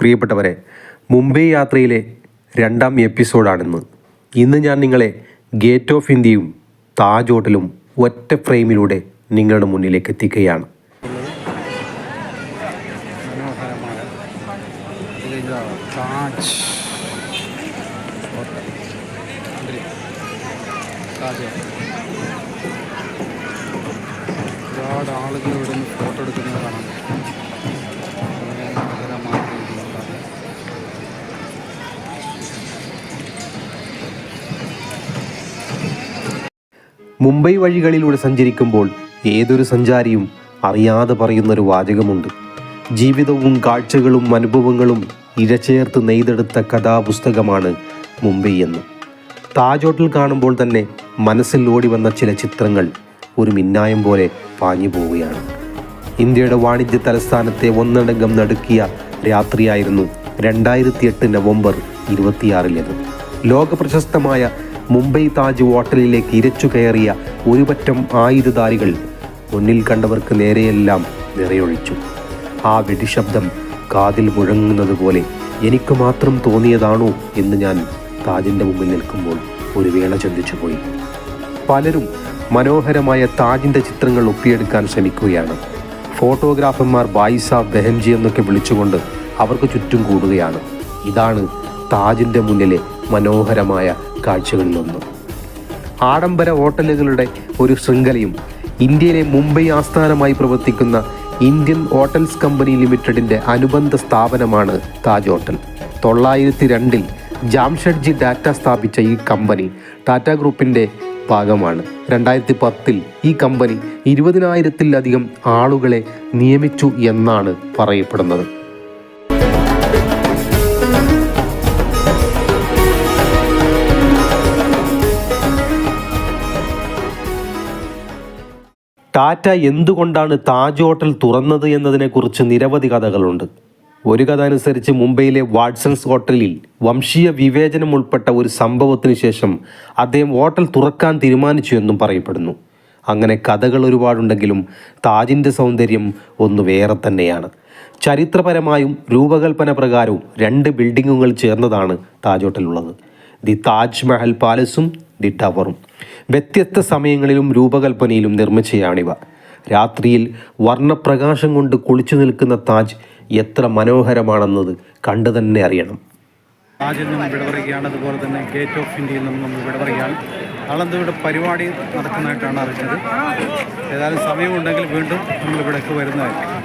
പ്രിയപ്പെട്ടവരെ മുംബൈ യാത്രയിലെ രണ്ടാം എപ്പിസോഡാണിന്ന്. ഇന്ന് ഞാൻ നിങ്ങളെ ഗേറ്റ് ഓഫ് ഇന്ത്യയും താജ് ഹോട്ടലും ഒറ്റ ഫ്രെയിമിലൂടെ നിങ്ങളുടെ മുന്നിലേക്ക് എത്തിക്കുകയാണ്. ഒരുപാട് ആളുകൾ ഇവിടെ നിന്ന് ഫോട്ടോ എടുക്കുന്നത് മുംബൈ വഴികളിലൂടെ സഞ്ചരിക്കുമ്പോൾ ഏതൊരു സഞ്ചാരിയും അറിയാതെ പറയുന്നൊരു വാചകമുണ്ട്. ജീവിതവും കാഴ്ചകളും അനുഭവങ്ങളും ഇഴചേർത്ത് നെയ്തെടുത്ത കഥാപുസ്തകമാണ് മുംബൈ എന്ന്. താജ് ഹോട്ടൽ കാണുമ്പോൾ തന്നെ മനസ്സിൽ ഓടി വന്ന ചില ചിത്രങ്ങൾ ഒരു മിന്നായം പോലെ പാഞ്ഞു പോവുകയാണ്. ഇന്ത്യയുടെ വാണിജ്യ തലസ്ഥാനത്തെ ഒന്നടങ്കം നടുക്കിയ രാത്രിയായിരുന്നു രണ്ടായിരത്തി എട്ട് നവംബർ ഇരുപത്തിയാറിലേത്. ലോക പ്രശസ്തമായ മുംബൈ താജ് ഹോട്ടലിലേക്ക് ഇരച്ചു കയറിയ ഒരുപറ്റം ആയുധധാരികൾ മുന്നിൽ കണ്ടവർക്ക് നേരെയെല്ലാം നിറയൊഴിച്ചു. ആ വെടിശബ്ദം കാതിൽ മുഴങ്ങുന്നത് പോലെ എനിക്ക് മാത്രം തോന്നിയതാണോ എന്ന് ഞാൻ താജിന്റെ മുമ്പിൽ നിൽക്കുമ്പോൾ ഒരു വേള ചിന്തിച്ചു പോയി. പലരും മനോഹരമായ താജിന്റെ ചിത്രങ്ങൾ ഒപ്പിയെടുക്കാൻ ശ്രമിക്കുകയാണ്. ഫോട്ടോഗ്രാഫർമാർ ബായിസ ബെഹംജി എന്നൊക്കെ വിളിച്ചുകൊണ്ട് അവർക്ക് ചുറ്റും കൂടുകയാണ്. ഇതാണ് താജിന്റെ മുന്നിലെ മനോഹരമായ കാഴ്ചകളിലൊന്നും. ആഡംബര ഹോട്ടലുകളുടെ ഒരു ശൃംഖലയും ഇന്ത്യയിലെ മുംബൈ ആസ്ഥാനമായി പ്രവർത്തിക്കുന്ന ഇന്ത്യൻ ഹോട്ടൽസ് കമ്പനി ലിമിറ്റഡിന്റെ അനുബന്ധ സ്ഥാപനമാണ് താജ് ഹോട്ടൽ. തൊള്ളായിരത്തി രണ്ടിൽ ജാംഷഡ്ജി ഡാറ്റ സ്ഥാപിച്ച ഈ കമ്പനി ടാറ്റ ഗ്രൂപ്പിന്റെ ഭാഗമാണ്. രണ്ടായിരത്തി പത്തിൽ ഈ കമ്പനി ഇരുപതിനായിരത്തിലധികം ആളുകളെ നിയമിച്ചു എന്നാണ് പറയപ്പെടുന്നത്. ടാറ്റ എന്തുകൊണ്ടാണ് താജ് ഹോട്ടൽ തുറന്നത് എന്നതിനെക്കുറിച്ച് നിരവധി കഥകളുണ്ട്. ഒരു കഥ അനുസരിച്ച് മുംബൈയിലെ വാട്സൺസ് ഹോട്ടലിൽ വംശീയ വിവേചനം ഉൾപ്പെട്ട ഒരു സംഭവത്തിന് ശേഷം അദ്ദേഹം ഹോട്ടൽ തുറക്കാൻ തീരുമാനിച്ചു എന്നും പറയപ്പെടുന്നു. അങ്ങനെ കഥകൾ ഒരുപാടുണ്ടെങ്കിലും താജിന്റെ സൗന്ദര്യം ഒന്ന് വേറെ തന്നെയാണ്. ചരിത്രപരമായും രൂപകൽപ്പന പ്രകാരവും രണ്ട് ബിൽഡിങ്ങുകൾ ചേർന്നതാണ് താജ് ഹോട്ടലുള്ളത് ദി താജ്മഹൽ പാലസും ദി ടവറും. വ്യത്യസ്ത സമയങ്ങളിലും രൂപകൽപ്പനയിലും നിർമ്മിച്ചയാണിവ. രാത്രിയിൽ വർണപ്രകാശം കൊണ്ട് കുളിച്ചു നിൽക്കുന്ന താജ് എത്ര മനോഹരമാണെന്നത് കണ്ടു തന്നെ അറിയണം. താജിൽ നിന്നും ഇവിടെ പറയുകയാണ് അതുപോലെ തന്നെ ഗേറ്റ് ഓഫ് ഇന്ത്യയിൽ നിന്നും നമ്മൾ ഇവിടെ പറയുകയാണ് നാളെന്ത് ഇവിടെ പരിപാടി നടക്കുന്നതായിട്ടാണ് അറിഞ്ഞത്. ഏതായാലും സമയമുണ്ടെങ്കിൽ വീണ്ടും നമ്മൾ ഇവിടേക്ക് വരുന്നതായിരിക്കും.